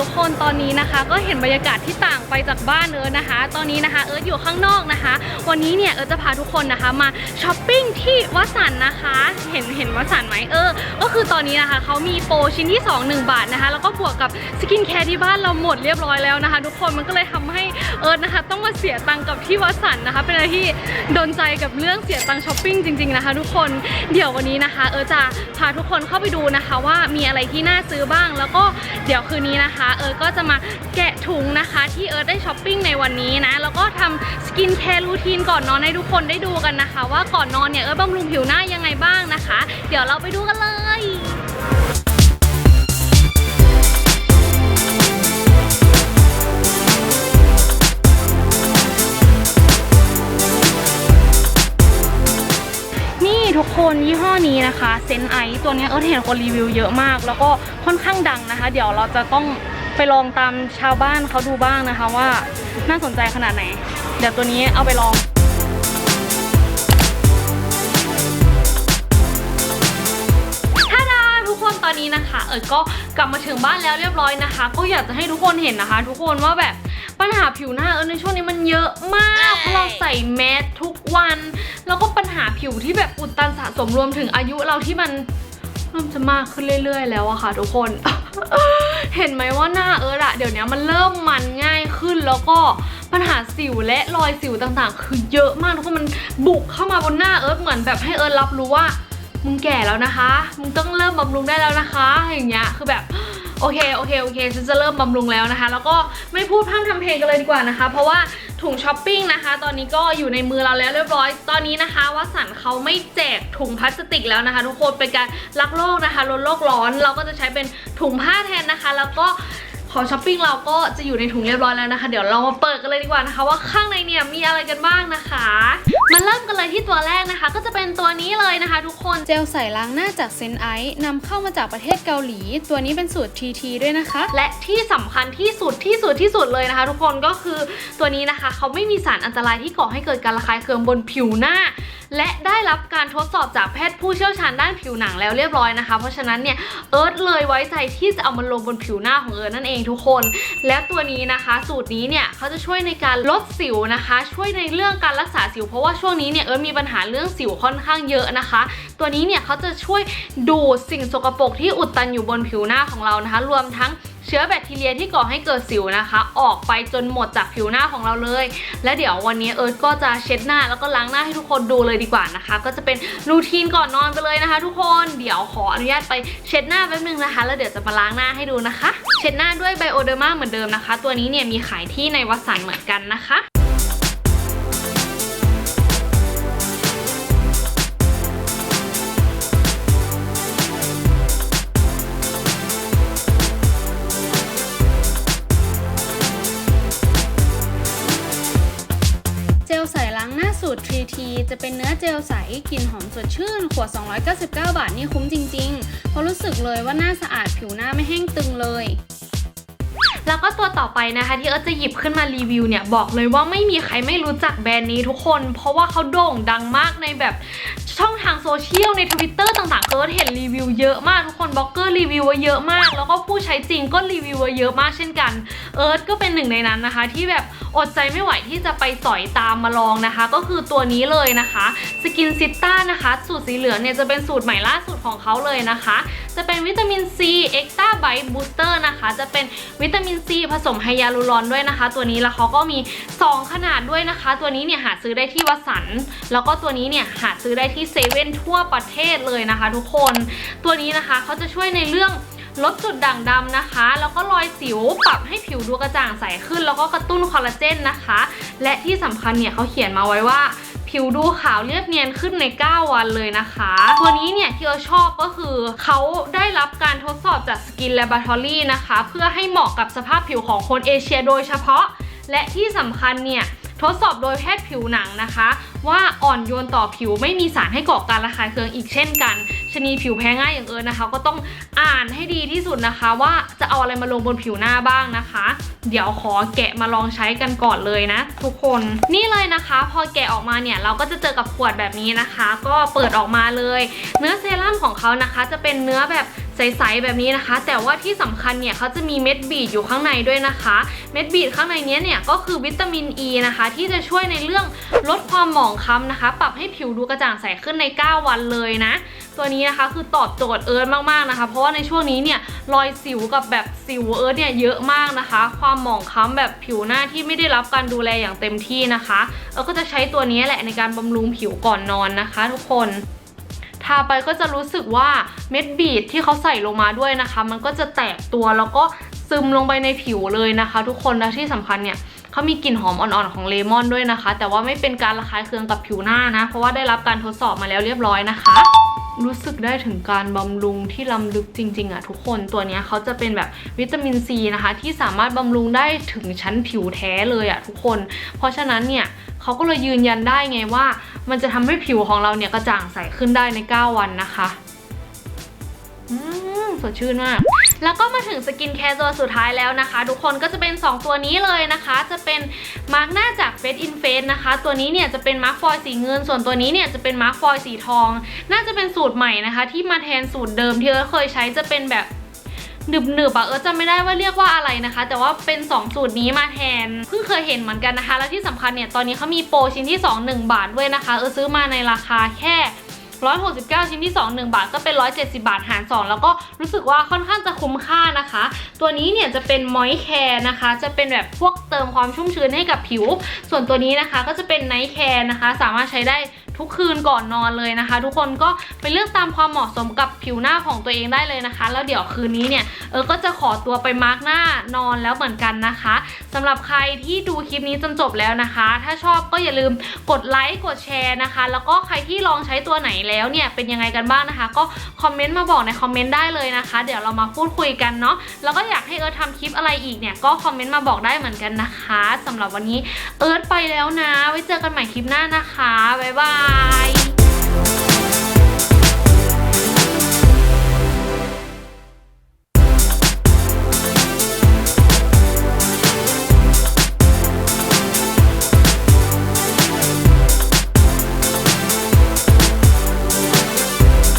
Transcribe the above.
ทุกคนตอนนี้นะคะ ก็เห็นบรรยากาศที่ต่างไปจากบ้านเอิร์ธนะคะ ตอนนี้นะคะเอิร์ธอยู่ข้างนอกนะคะ วันนี้เนี่ยเอิร์ธจะพาทุกคนนะคะมาช้อปปิ้งที่วัสันนะคะ เห็นเห็นวัสันไหมเออ ก็คือตอนนี้นะคะเขามีโปรชิ้นที่ 2 1 บาทนะคะ แล้วก็บวกกับสกินแคร์ที่บ้านเราหมดเรียบร้อยแล้วนะคะ ทุกคนมันก็เลยทำให้เอิร์ธนะคะ ต้องมาเสียตังค์กับที่วัสันนะคะ เป็นอะไรที่โดนใจกับเรื่องเสียตังค์ช้อปปิ้งจริงๆนะคะ ทุกคนเดี๋ยววันนี้นะคะ เอิร์ธจะพาทุกคนเข้าไปดูนะคะ ว่ามีอะไรที่น่าซื้อบ้าง แล้วก็เดี๋ยวคืนนี้นะคะเอิร์ธก็จะมาแกะถุงนะคะที่เอิร์ธได้ช้อปปิ้งในวันนี้นะ แล้วก็ทำสกินแคร์รูทีนก่อนนอนให้ทุกคนได้ดูกันนะคะ ว่าก่อนนอนเนี่ยเอิร์ธบำรุงผิวหน้ายังไงบ้างนะคะ เดี๋ยวเราไปดูกันเลยนี่ทุกคนยี่ห้อนี้นะคะเซนไอตัวเนี้ยเอิร์ธเห็นคนรีวิวเยอะมาก แล้วก็ค่อนข้างดังนะคะ เดี๋ยวเราจะต้อง ไปลองตามชาวบ้านเขาดูบ้างนะคะว่าน่าสนใจขนาดไหน เดี๋ยวตัวนี้เอาไปลองท่าดาทุกคนตอนนี้นะคะเอิร์ธก็กลับมาถึงบ้านแล้วเรียบร้อยนะคะ ก็อยากจะให้ทุกคนเห็นนะคะ ทุกคนว่าแบบปัญหาผิวหน้าเอิร์ธในช่วงนี้มันเยอะมากเพราะเราใส่แมสทุกวัน แล้วก็ปัญหาผิวที่แบบอุดตันสะสมรวมถึงอายุเราที่มันเริ่มจะมากขึ้นเรื่อย ๆ แล้วอะค่ะ ทุกคน เห็นไหมว่าหน้าเอิร์ธอะเดี๋ยวนี้มันเริ่มมันง่ายขึ้นแล้วก็ปัญหาสิวและรอยสิวต่างๆ คือเยอะมากทุกคนมันบุกเข้ามาบนหน้าเอิร์ธเหมือนแบบให้เอิร์ธรับรู้ว่า มึงแก่แล้วนะคะ มึงต้องเริ่มบำรุงได้แล้วนะคะ อย่างเงี้ยคือแบบ โอเคโอเคโอเคฉันจะเริ่มบำรุงแล้วนะคะ แล้วก็ไม่พูดพร่ำทำเพลงกันเลยดีกว่านะคะ เพราะว่าถุงช้อปปิ้งนะคะ ตอนนี้ก็อยู่ในมือเราแล้วเรียบร้อย ตอนนี้นะคะวัสันเขาไม่แจกถุงพลาสติกแล้วนะคะ ทุกคนเป็นการรักโลกนะคะลดโลกร้อน เราก็จะใช้เป็นถุงผ้าแทนนะคะ แล้วก็ของช้อปปิ้งเราก็จะอยู่ในถุงเรียบร้อยแล้วนะคะ เดี๋ยวเรามาเปิดกันเลยดีกว่านะคะ ว่าข้างในเนี่ยมีอะไรกันบ้างนะคะ มาเริ่มกันเลยที่ตัวแรกนะคะ ก็จะเป็นตัวนี้เลยนะคะ ทุกคนเจลใส่ล้างหน้าจากเซนไอซ์นำเข้ามาจากประเทศเกาหลี ตัวนี้เป็นสูตร TT ด้วยนะคะ และที่สำคัญที่สุดที่สุดที่สุดเลยนะคะ ทุกคนก็คือตัวนี้นะคะ เขาไม่มีสารอันตรายที่ก่อให้เกิดการระคายเคืองบนผิวหน้า และได้รับการทดสอบจากแพทย์ผู้เชี่ยวชาญด้านผิวหนังแล้วเรียบร้อยนะคะ เพราะฉะนั้นเนี่ยเอิร์ธเลยไว้ใจที่จะเอามันลงบนผิวหน้าของเอิร์ธนั่นเองทุกคน และตัวนี้นะคะ สูตรนี้เนี่ยเขาจะช่วยในการลดสิวนะคะ ช่วยในเรื่องการรักษาสิวเพราะว่าช่วงนี้เนี่ยเอิร์ธมีปัญหาเรื่องสิวค่อนข้างเยอะนะคะ ตัวนี้เนี่ยเขาจะช่วยดูดสิ่งสกปรกที่อุดตันอยู่บนผิวหน้าของเรานะคะ รวมทั้งเชื้อแบคทีเรียที่ก่อให้เกิดสิวนะคะ ออกไปจนหมดจากผิวหน้าของเราเลย และเดี๋ยววันนี้เอิร์ธก็จะเช็ดหน้าแล้วก็ล้างหน้าให้ทุกคนดูเลยดีกว่านะคะ ก็จะเป็นรูทีนก่อนนอนไปเลยนะคะ ทุกคนเดี๋ยวขออนุญาตไปเช็ดหน้าแป๊บนึงนะคะ แล้วเดี๋ยวจะมาล้างหน้าให้ดูนะคะ เช็ดหน้าด้วยไบโอเดอร์มาเหมือนเดิมนะคะ ตัวนี้เนี่ยมีขายที่ในวัสันเหมือนกันนะคะ สูตร 3T จะเป็นเนื้อเจลใสกลิ่นหอมสดชื่น ขวด 299 บาทนี่คุ้มจริงๆ เพราะรู้สึกเลยว่าหน้าสะอาดผิวหน้าไม่แห้งตึงเลยแล้วก็ตัวต่อไปนะคะที่เอิร์ธจะหยิบขึ้นมารีวิวเนี่ยบอกเลยว่าไม่มีใครไม่รู้จักแบรนด์นี้ทุกคน เพราะว่าเขาโด่งดังมากในแบบ ช่องทางโซเชียลใน Twitter ต่างๆเอิร์ธเห็นรีวิวเยอะมากทุกคนบล็อกเกอร์รีวิวไว้เยอะมาก แล้วก็ผู้ใช้จริงก็รีวิวไว้เยอะมากเช่นกัน เอิร์ธก็เป็นหนึ่งในนั้นนะคะ ที่แบบอดใจไม่ไหวที่จะไปสอยตามมาลองนะคะ ก็คือตัวนี้เลยนะคะสกินซิต้านะคะสูตรสีเหลืองเนี่ยจะเป็นสูตรใหม่ล่าสุดของเขาเลยนะคะ จะเป็นวิตามินซีเอ็กต้าไบต์บูสเตอร์นะคะ จะเป็นวิตามินซีผสมไฮยาลูรอนด้วยนะคะ ตัวนี้แล้วเขาก็มี 2 ขนาดด้วยนะคะ ตัวนี้เนี่ยหาซื้อได้ที่วัสันแล้วก็ตัวนี้เนี่ยหาซื้อได้ที่เซเว่นทั่วประเทศเลยนะคะ ทุกคนตัวนี้นะคะเขาจะช่วยในเรื่องลดจุดด่างดำนะคะ แล้วก็รอยสิวปรับให้ผิวดูกระจ่างใสขึ้น แล้วก็กระตุ้นคอลลาเจนนะคะ และที่สำคัญเนี่ยเขาเขียนมาไว้ว่าผิวดูขาวเรียบเนียนขึ้นใน 9 วันเลยนะคะ ตัวนี้เนี่ยที่เราชอบก็คือเขาได้รับการทดสอบจาก Skin Laboratory นะคะ เพื่อให้เหมาะกับสภาพผิวของคนเอเชียโดยเฉพาะ และที่สำคัญเนี่ย ทดสอบโดยแพทย์ผิวหนังนะคะ ว่าอ่อนโยนต่อผิวไม่มีสารให้ก่อการระคายเคืองอีกเช่นกัน ชนีผิวแพ้ง่ายอย่างเอิญนะคะ ก็ต้องอ่านให้ดีที่สุดนะคะ ว่าจะเอาอะไรมาลงบนผิวหน้าบ้างนะคะ เดี๋ยวขอแกะมาลองใช้กันก่อนเลยนะ ทุกคนนี่เลยนะคะ พอแกะออกมาเนี่ยเราก็จะเจอกับขวดแบบนี้นะคะ ก็เปิดออกมาเลย เนื้อเซรั่มของเขานะคะ จะเป็นเนื้อแบบ ใสๆแบบนี้นะคะ แต่ว่าที่สำคัญเนี่ยเขาจะมีเม็ดบีดอยู่ข้างในด้วยนะคะ เม็ดบีดข้างในเนี้ยเนี่ยก็คือวิตามินอ e ีนะคะ ที่จะช่วยในเรื่องลดความหมองคล้ำนะคะ ปรับให้ผิวดูกระจ่างใสขึ้นใน 9 วันเลยนะ ตัวนี้นะคะคือตอบโจทย์เอิร์ธมากๆนะคะ เพราะว่าในช่วงนี้เนี่ยรอยสิวกับแบบสิวเอิร์ธเนี่ยเยอะมากนะคะ ความหมองคล้ำแบบผิวหน้าที่ไม่ได้รับการดูแลอย่างเต็มที่นะคะเอิร์ธก็จะใช้ตัวนี้แหละในการบำรุงผิวก่อนนอนนะคะ ทุกคน ทาไปก็จะรู้สึกว่าเม็ดบีดที่เขาใส่ลงมาด้วยนะคะ มันก็จะแตกตัวแล้วก็ซึมลงไปในผิวเลยนะคะ ทุกคนและที่สำคัญเนี่ยเขามีกลิ่นหอมอ่อนๆของเลมอนด้วยนะคะ แต่ว่าไม่เป็นการระคายเคืองกับผิวหน้านะ เพราะว่าได้รับการทดสอบมาแล้วเรียบร้อยนะคะ รู้สึกได้ถึงการบำรุงที่ล้ำลึกจริงๆอะทุกคนตัวนี้เขาจะเป็นแบบวิตามินซีนะคะที่สามารถบำรุงได้ถึงชั้นผิวแท้เลยอะทุกคน เพราะฉะนั้นเนี่ยเขาก็เลยยืนยันได้ไงว่า มันจะทำให้ผิวของเราเนี่ยกระจ่างใสขึ้นได้ใน 9 วันนะคะ อืมสดชื่นมาก แล้วก็มาถึงสกินแคร์ตัวสุดท้ายแล้วนะคะ ทุกคนก็จะเป็น 2 ตัวนี้เลยนะคะ จะเป็นมาร์กหน้าจาก Face in Face นะคะ ตัวนี้เนี่ยจะเป็นมาร์กฟอยสีเงิน ส่วนตัวนี้เนี่ยจะเป็นมาร์กฟอยสีทอง น่าจะเป็นสูตรใหม่นะคะ ที่มาแทนสูตรเดิมที่เอิร์ธเคยใช้จะเป็นแบบหนึบหนึบอะเอิร์ธจำไม่ได้ว่าเรียกว่าอะไรนะคะ แต่ว่าเป็น 2 สูตรนี้มาแทนเพิ่งเคยเห็นเหมือนกันนะคะ และที่สำคัญเนี่ยตอนนี้เขามีโปรชิ้นที่ 2 1 บาทด้วยนะคะ เอิร์ธซื้อมาในราคาแค่ 169 ชิ้นที่ 2 1 บาทก็เป็น 170 บาทหาร 2 แล้วก็รู้สึกว่าค่อนข้างจะคุ้มค่านะคะ ตัวนี้เนี่ยจะเป็นมอยแคร์นะคะ จะเป็นแบบพวกเติมความชุ่มชื้นให้กับผิว ส่วนตัวนี้นะคะก็จะเป็นไนท์แคร์นะคะ สามารถใช้ได้ ทุกคืนก่อนนอนเลยนะคะ ทุกคนก็ไปเลือกตามความเหมาะสมกับผิวหน้าของตัวเองได้เลยนะคะ แล้วเดี๋ยวคืนนี้เนี่ยเออก็จะขอตัวไปมาร์กหน้านอนแล้วเหมือนกันนะคะสำหรับใครที่ดูคลิปนี้จนจบแล้วนะคะ ถ้าชอบก็อย่าลืมกดไลค์กดแชร์นะคะ แล้วก็ใครที่ลองใช้ตัวไหนแล้วเนี่ยเป็นยังไงกันบ้างนะคะ ก็คอมเมนต์มาบอกในคอมเมนต์ได้เลยนะคะ เดี๋ยวเรามาพูดคุยกันเนาะแล้วก็อยากให้เอิร์ธทำคลิปอะไรอีกเนี่ยก็คอมเมนต์มาบอกได้เหมือนกันนะคะสำหรับวันนี้เอิร์ธไปแล้วนะ ไว้เจอกันใหม่คลิปหน้านะคะบ๊ายบาย Bye.